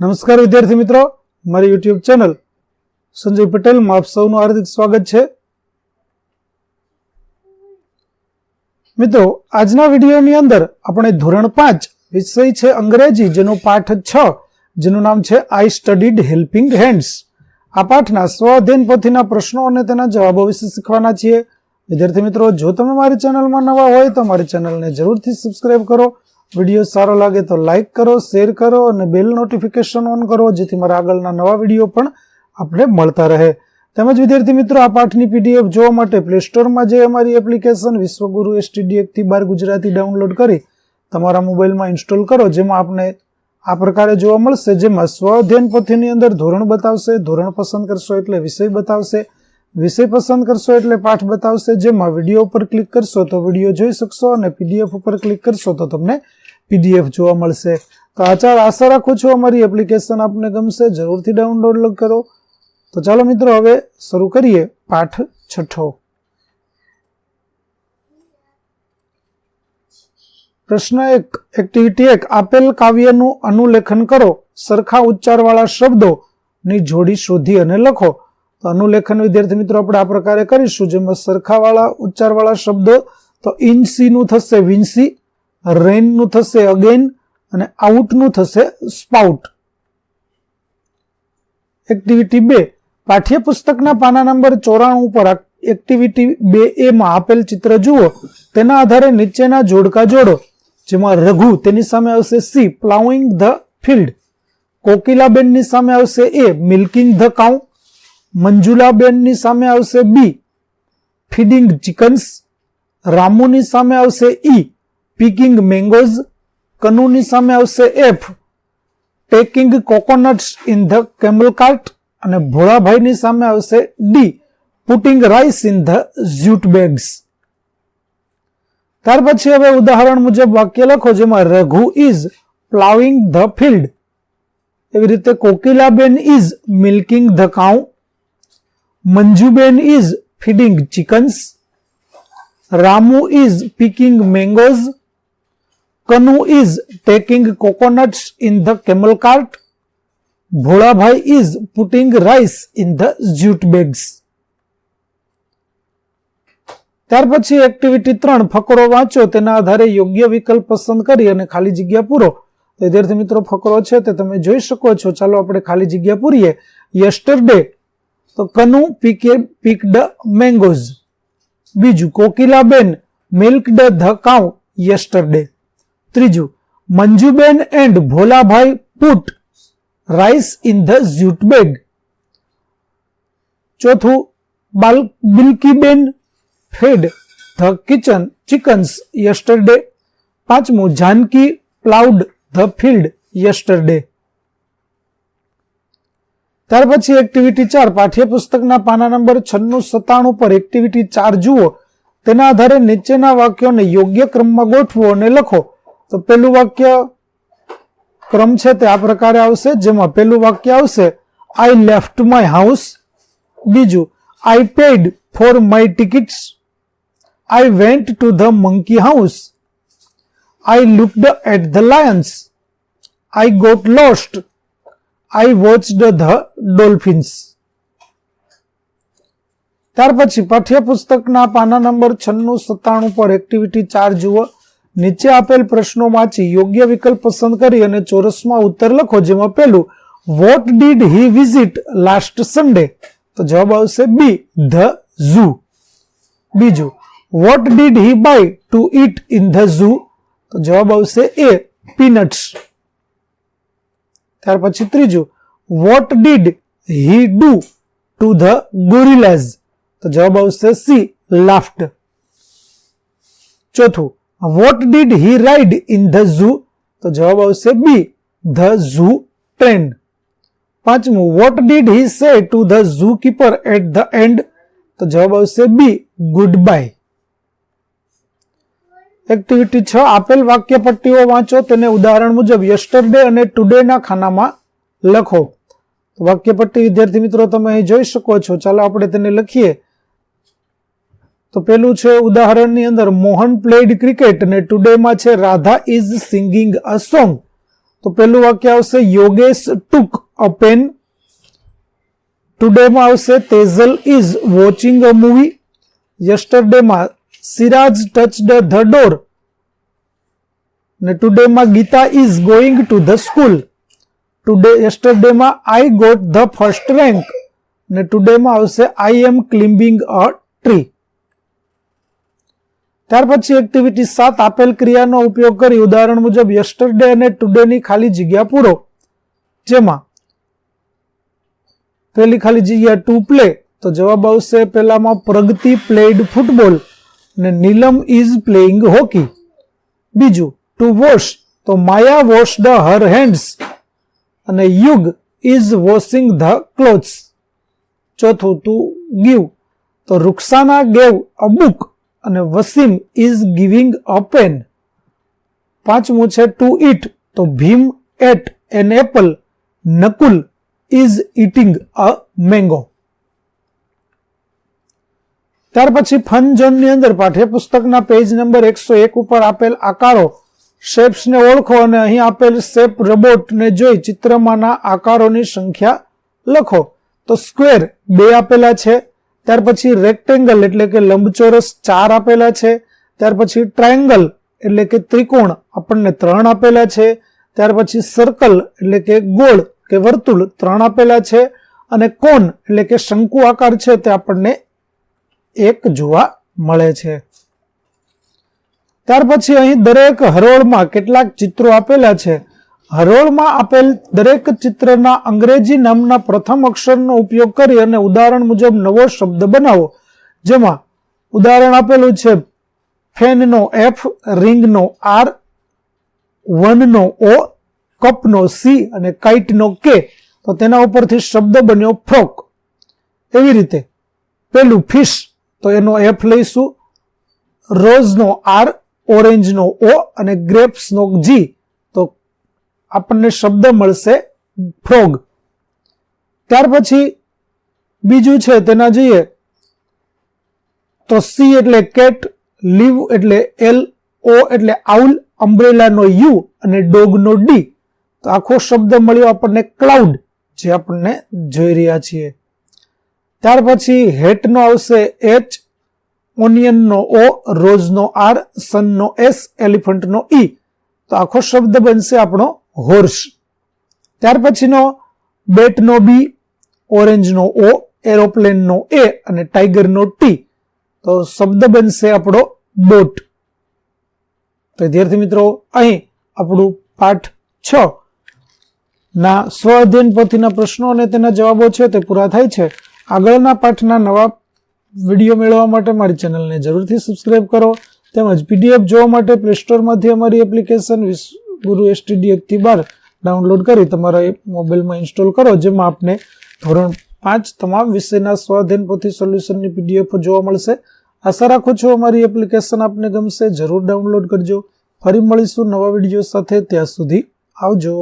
નમસ્કાર વિદ્યાર્થી મિત્રો, મારી યુટ્યુબ ચેનલ સંજય પટેલમાં આપ સૌનું હાર્દિક સ્વાગત છે. મિત્રો, આજના વિડીયોની અંદર આપણે ધોરણ પાંચ વિષય છે અંગ્રેજી, જેનો પાઠ છ, જેનું નામ છે આઈ સ્ટડીડ હેલ્પિંગ હેન્ડ્સ આ પાઠના સ્વઅધ્યયન પોથીના પ્રશ્નો અને તેના જવાબો વિશે શીખવાના છીએ. વિદ્યાર્થી મિત્રો, જો તમે મારી ચેનલમાં નવા હોય તો મારી ચેનલને જરૂરથી સબસ્ક્રાઈબ કરો. વીડિયો સારો લાગે તો લાઇક કરો શેર કરો અને બેલ નોટિફિકેશન ઓન કરો, જેથી મારા આગળના નવા વીડિયો પણ આપણે મળતા રહે. તેમજ વિદ્યાર્થી મિત્રો, આ પાઠની પીડીએફ જોવા માટે પ્લે સ્ટોરમાં જે અમારી એપ્લિકેશન વિશ્વગુરુ એસટીડીએકથી બાર ગુજરાતી ડાઉનલોડ કરી તમારા મોબાઈલમાં ઇન્સ્ટોલ કરો, જેમાં આપને આ પ્રકારે જોવા મળશે, જેમાં સ્વ અધ્યયન પોથીની અંદર ધોરણ બતાવશે, ધોરણ પસંદ કરશો એટલે વિષય બતાવશે વિષય પસંદ કરશો એટલે પાઠ બતાવશે. જેમાં વીડિયો ઉપર ક્લિક કરશો તો વીડિયો જોઈ શકશો અને પીડીએફ ઉપર ક્લિક કરશો તો તમને પીડીએફ જોવા મળશે. તો આચાર આશા રાખું છું અમારી એપ્લિકેશન આપને ગમશે. જરૂરથી ડાઉનલોડ કરો. તો ચાલો મિત્રો, હવે શરૂ કરીએ પાઠ છઠ્ઠો. પ્રશ્ન એક એક્ટિવિટી એક, આપેલ કાવ્યનું અનુલેખન કરો. સરખા ઉચ્ચારવાળા શબ્દોની જોડી શોધી અને લખો. તો અનુલેખન વિદ્યાર્થી મિત્રો આપણે આ પ્રકારે કરીશું. જેમાં સરખાવાળા, ઉચ્ચારવાળા શબ્દો, તો ઇન્સીનું થશે વિન્સી, રેનનું થશે અગેન, અને આઉટનું થશે સ્પાઉટ. એક્ટિવિટી બે. પાઠ્યપુસ્તકના પાના નંબર ચોરાણું ઉપર એક્ટિવિટી બે એમાં આપેલ ચિત્ર જુઓ. તેના આધારે નીચેના જોડકા જોડો. જેમાં રઘુ, તેની સામે આવશે સી, પ્લાઉઇંગ ધ ફિલ્ડ. કોકિલાબેનની સામે આવશે એ, મિલ્કિંગ ધ કાઉ. મંજુલાબેનની સામે આવશે બી. Feeding chickens. રામુની સામે આવશે ઈ. Picking mangoes. કનુની સામે આવશે F. Taking coconuts in the camel cart અને ભોળાભાઈની સામે આવશે D. Putting rice in the jute bags. ત્યાર પછી હવે ઉદાહરણ મુજબ વાક્ય લખો જેમાં Raghu is ploughing the field. એવી રીતે Kokilaben is milking the cow. Manjuben is feeding chickens Ramu is picking mangoes Kanu is taking coconuts in the camel cart Bholabhai is putting rice in the jute bags ત્યાર પછી activity ત્રણ. ફકરો વાંચો, તેના આધારે યોગ્ય વિકલ્પ પસંદ કરી અને ખાલી જગ્યા પૂરો. તો વિદ્યાર્થી મિત્રો, ફકરો છે તે તમે જોઈ શકો છો. ચાલો આપણે ખાલી જગ્યા પૂરીએ. યસ્ટરડે તો કનુ પીકે પીકડ મેંગોઝ. બીજું, Kokilaben milked the cow yesterday. ત્રીજું, Manjuben and Bholabhai put rice in the jute bag. ચોથું, બાલ Bilkiben fed the kitchen chickens yesterday. પાંચમું, Janaki ploughed the field yesterday. ત્યાર પછી એક્ટિવિટી ચાર, પાઠ્યપુસ્તકના પાના નંબર છન્નું સત્તાણું પર એક્ટિવિટી ચાર જુઓ. તેના આધારે નીચેના વાક્યોને યોગ્ય ક્રમમાં ગોઠવો અને લખો. તો પેલું વાક્ય ક્રમ છે તે આ પ્રકારે આવશે, જેમાં પેલું વાક્ય આવશે આઈ લેફ્ટ માય હાઉસ બીજું I paid for my tickets I went to the monkey house I looked at the lions I got lost I watched the dolphins. ત્યાર પછી પાઠ્યપુસ્તકના પાના નંબર છન્નું સત્તાણું પર એક્ટિવિટી ચાર જુઓ. નીચે આપેલ પ્રશ્નો વાંચી યોગ્ય વિકલ્પ પસંદ કરી અને ચોરસમાં ઉત્તર લખો, જેમાં પેલું what did he visit last Sunday તો જવાબ આવશે બી ધ ઝૂ બીજું what did he buy to eat in the zoo તો જવાબ આવશે એ પીનટ્સ ત્યાર પછી ત્રીજું what did he do to the gorillas તો જવાબ આવશે સી લાફ્ટ ચોથું what did he ride in the zoo તો જવાબ આવશે બી ધ ઝૂ ટ્રેન પાંચમું what did he say to the zookeeper at the end તો જવાબ આવશે બી ગુડ બાય એક્ટિવિટી છ, આપેલ વાક્ય પટ્ટીઓ વાંચો, તેને ઉદાહરણ મુજબ યસ્ટરડે અને ટુડેના ખાનામાં લખો. વાક્ય પટ્ટી વિદ્યાર્થી મિત્રો, તમે અહીં જોઈ શકો છો. ચાલો આપણે તેને લખીએ. તો પેલું છે ઉદાહરણની અંદર મોહન પ્લેડ ક્રિકેટ અને ટુડેમાં છે Radha is singing a song તો પેલું વાક્ય આવશે યોગેશ ટુક અ પેન ટુડેમાં આવશે Tejal is watching a movie યસ્ટરડેમાં Siraj touch the door ને ટુડેમાં Gita is going to the school today યસ્ટરડેમાં I got the first rank ને ટુડેમાં આવશે આઈ એમ ક્લિમ્બિંગ અ ટ્રી ત્યાર પછી એક્ટિવિટી સાત આપેલ ક્રિયાનો ઉપયોગ કરી ઉદાહરણ મુજબ યસ્ટરડે અને ટુડેની ખાલી જગ્યા પૂરો. જેમાં પહેલી ખાલી જગ્યા ટુ પ્લે તો જવાબ આવશે પહેલામાં પ્રગતિ પ્લેડ ફૂટબોલ અને નીલમ ઇઝ પ્લેઇંગ હોકી બીજું ટુ વોશ તો Maya wash the her hands અને Yug is washing the clothes ચોથું ટુ ગીવ તો રૂક્ષાના ગેવ અ બુક અને Wasim is giving a pen પાંચમું છે ટુ ઇટ તો Bhim ate an apple Nakul is eating a mango ત્યાર પછી fun ઝોનની અંદર પાઠ્યપુસ્તકના પેજ નંબર એકસો એક ઉપર આપેલ આકારો શેપ્સને ઓળખો અને અહીં આપેલ શેપ રોબોટને જોઈ ચિત્રમાંના આકારોની સંખ્યા લખો. તો સ્ક્વેર બે આપેલા છે ત્યાર પછી રેક્ટેંગલ એટલે કે લંબચોરસ ચાર આપેલા છે ત્યાર પછી ટ્રાયંગલ એટલે કે ત્રિકોણ આપણને ત્રણ આપેલા છે ત્યાર પછી સર્કલ એટલે કે ગોળ કે વર્તુળ ત્રણ આપેલા છે, અને કોન એટલે કે શંકુ આકાર છે તે આપણને એક જોવા મળે છે. ત્યાર પછી અહીં દરેક હરોળમાં કેટલાક ચિત્રો આપેલા છે. હરોળમાં આપેલ દરેક ચિત્રના અંગ્રેજી નામના પ્રથમ અક્ષરનો ઉપયોગ કરી અને ઉદાહરણ મુજબ નવો શબ્દ બનાવો. જેમાં ઉદાહરણ આપેલું છે, ફેનનો એફ, રિંગનો આર, વનનો ઓ, કપનો સી અને કાઇટનો કે. તો તેના ઉપરથી શબ્દ બન્યો ફ્રોક. એવી રીતે. પેલું ફિશ. તો એનો એફ લઈશું. રોઝનો આર ઓરેન્જનો ઓ અને ગ્રેપ્સનો જી તો આપણને શબ્દ મળશે ફ્રોગ. ત્યાર પછી બીજું છે, તેના જોઈએ. તો સી એટલે કેટ, લીવ એટલે એલ, ઓ એટલે આઉલ, અમ્બ્રેલાનો યુ અને ડોગનો ડી. તો આખો શબ્દ મળ્યો આપણને ક્લાઉડ જે આપણને જોઈ રહ્યા છીએ. ત્યાર પછી હેટનો આવશે એચ ઓનિયનનો ઓ રોઝનો આર સનનો એસ એલિફન્ટનો ઈ તો આખો શબ્દ બનશે આપણો હોર્સ ત્યાર પછીનો બેટનો બી ઓરેન્જનો ઓ એરોપ્લેનનો એ અને ટાઈગરનો ટી તો શબ્દ બનશે આપણો બોટ તો વિદ્યાર્થી મિત્રો, અહીં આપણું પાઠ છ. ના સ્વ અધ્યયન પોથીના પ્રશ્નો અને તેના જવાબો છે તે પૂરા થાય છે. આગળના પાઠના નવા વીડિયો મેળવવા માટે મારી ચેનલને જરૂરથી સબસ્ક્રાઇબ કરો. તેમજ પીડીએફ જોવા માટે પ્લે સ્ટોરમાંથી અમારી એપ્લિકેશન ગુરુ એસટીડી એકથી બાર ડાઉનલોડ કરી તમારા મોબાઈલમાં ઇન્સ્ટોલ કરો, જેમાં આપને ધોરણ પાંચ તમામ વિષયના સ્વાધીન પોથી સોલ્યુશનની પીડીએફ જોવા મળશે. આશા રાખું છું અમારી એપ્લિકેશન આપને ગમશે. જરૂર ડાઉનલોડ કરજો. ફરી મળીશું નવા વીડિયો સાથે. ત્યાં સુધી આવજો.